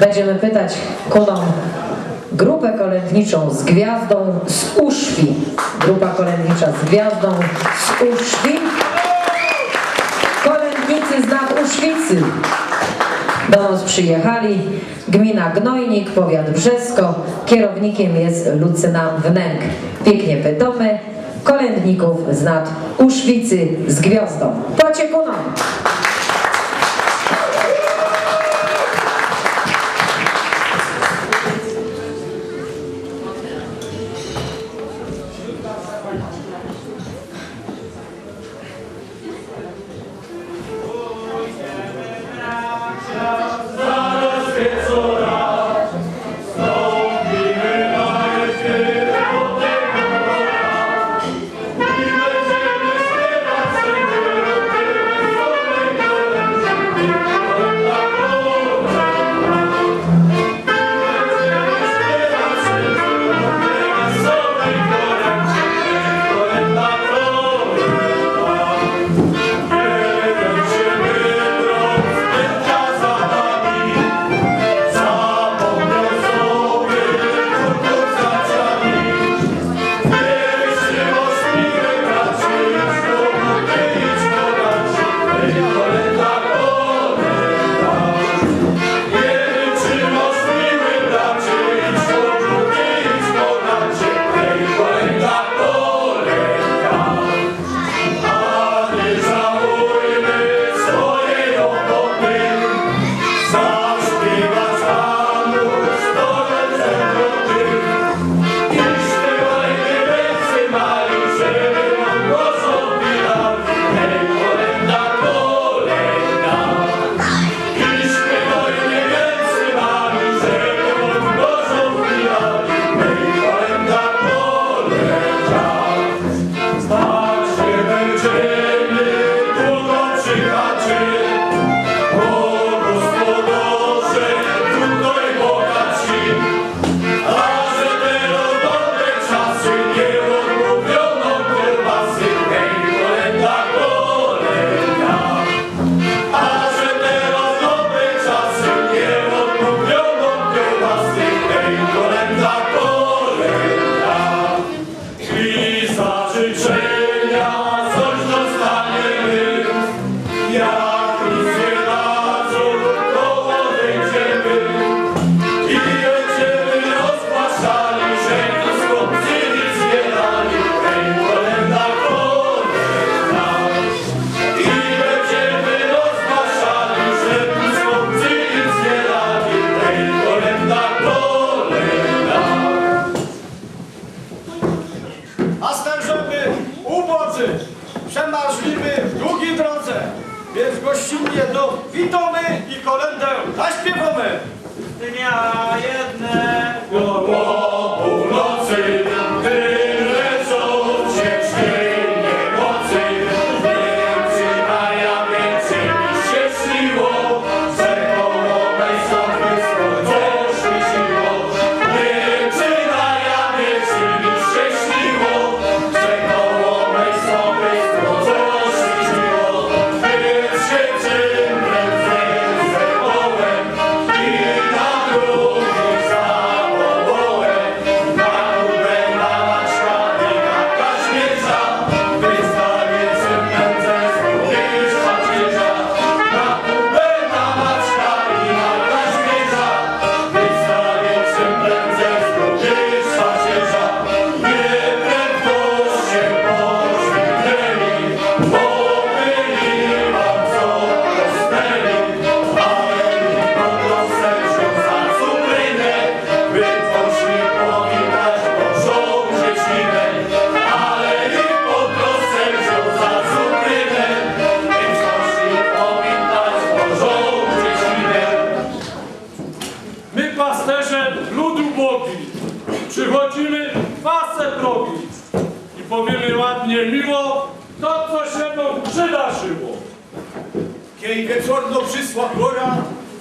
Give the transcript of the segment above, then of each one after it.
Będziemy pytać kuną grupę kolędniczą z gwiazdą z Uszwi. Grupa kolędnicza z gwiazdą z Uszwi. Kolędnicy z nad Uszwicy. Do nas przyjechali gmina Gnojnik, powiat Brzesko. Kierownikiem jest Lucyna Wnęk. Pięknie pytamy kolędników z nad Uszwicy z gwiazdą. Płacie kuną. Kiej wieczorno przysła pora,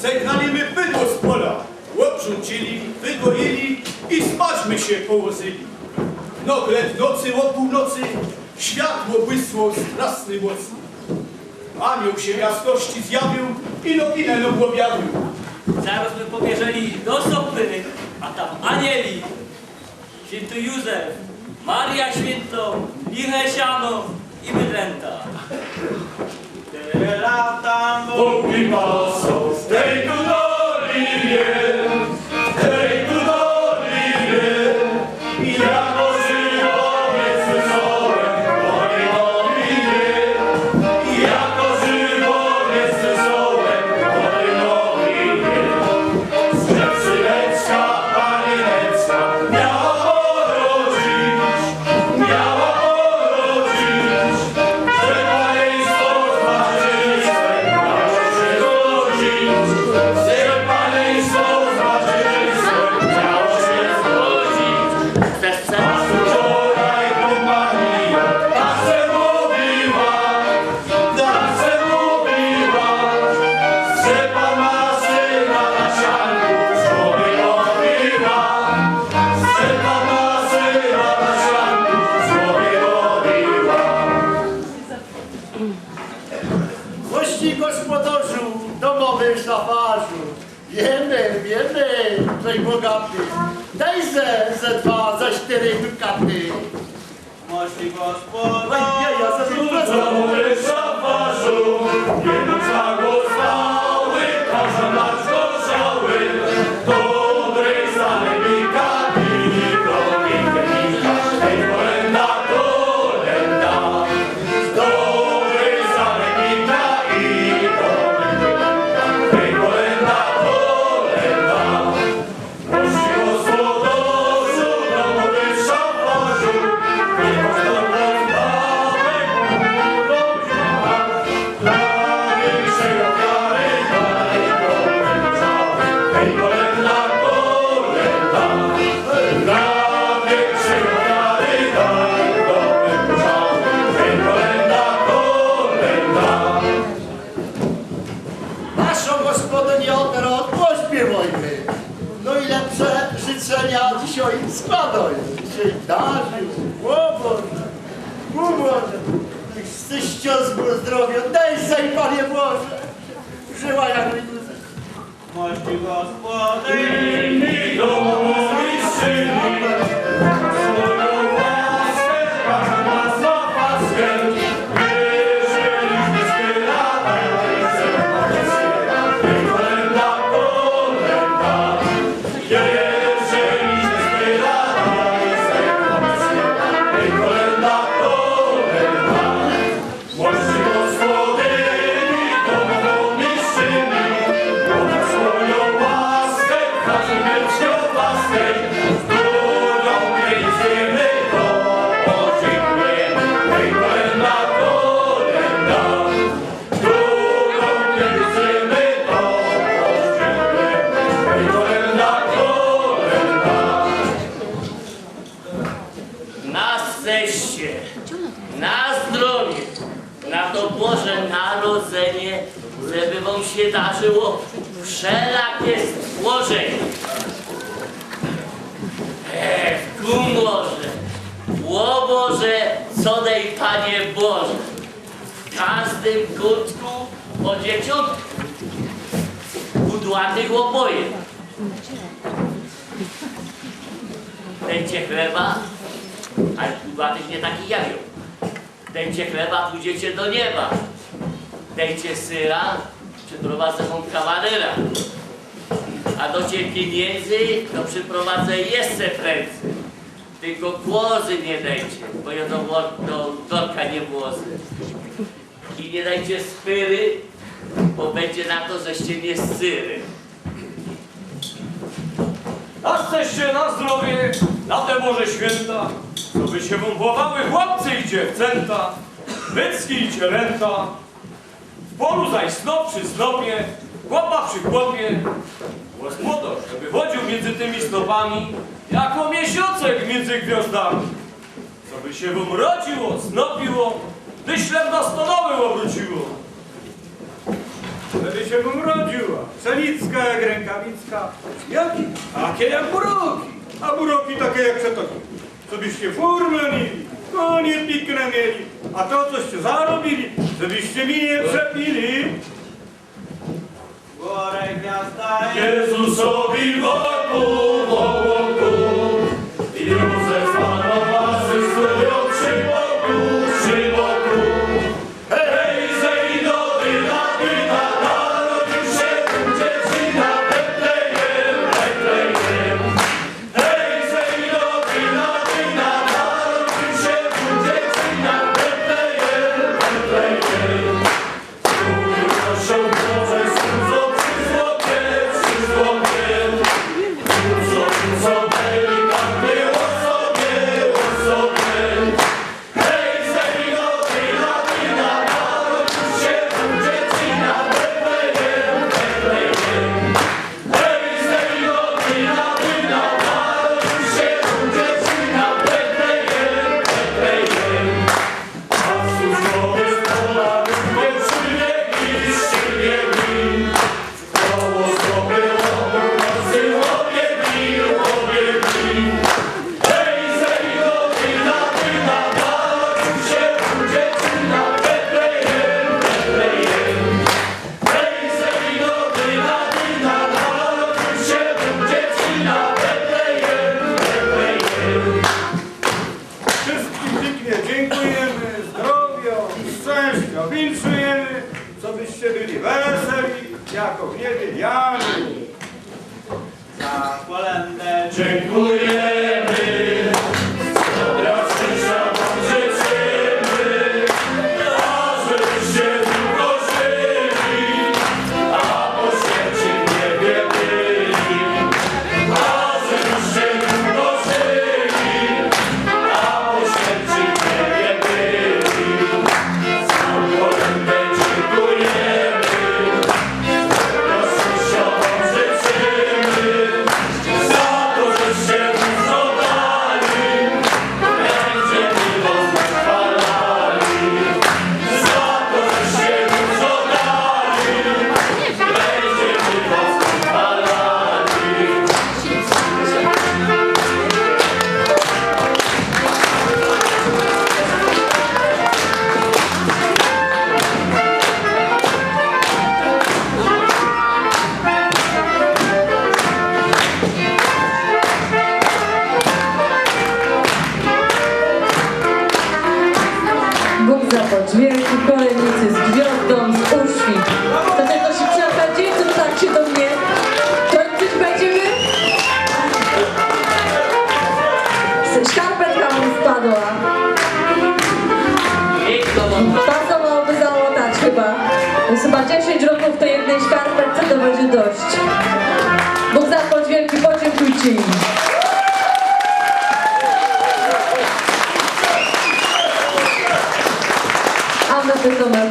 zegnaliśmy bydło z pola. Łoprzęcili, wygoili i spaćmy się położyli. Nagle w nocy o północy światło błysło straszny mocno. Anioł się jasności zjawił i nowinę nam objawił. Zaraz by pobierzeli do sopy, a tam anieli. Święty Józef, Maria Święto, Liche Siano i Bydlęta. We'll be boss. dobrej, bogaty. Dejże ze dwa, ze cztery dukaty. Mości gospodarz, ja, ja, ja, ja, ja, ja, ja, ja, Naszą gospodynię teraz pośpiewajmy. No i lepsze życzenia dzisiaj składaj. Dzisiaj darzył, łoboże, łoboże. Tyś szczęsku zdrowia, daj sej Panie Boże. Żyła jak mości gospodarzu. Inni domistrzyni, każdym kutku po dzieciątku, kudłatych oboje. Dajcie chleba, ale kudłatych nie taki jajo. Dajcie chleba, pójdziecie do nieba. Dajcie syra, przyprowadzę wam kawaryra. A do ciebie pieniędzy, to przyprowadzę jeszcze prędzej. Tylko głozy nie dajcie, bo ja do, wor- do worka nie włożę. Nie dajcie spyry, bo będzie na to, żeście nie syry. Na na zdrowie, na te Boże święta, co by się wam wołały chłopcy i dziewczęta, bycki i cielęta, w polu zaś snop przy snopie, chłopa przy chłopie, gospodarz, żeby chodził między tymi snopami, jako miesiącek między gwiazdami, co by się wam rodziło, snopiło, Dyślem na stodoły obróciło. Wtedy się bym rodziła. Pszenicka jak rękawicka. Jaki? Takie jak buroki. A buroki takie jak przetoki. Co byście furmanili, konie pikne mieli, a to coście zarobili, żebyście mi nie przepili. Worek miasta Jezusowi wokół, wokół. Дерев'яний. За поле не чекує. chyba 10 roków tej jednej szkarpetce to będzie dość. Bóg zapłać wielki podziękuj Ci. Anna Pytomera.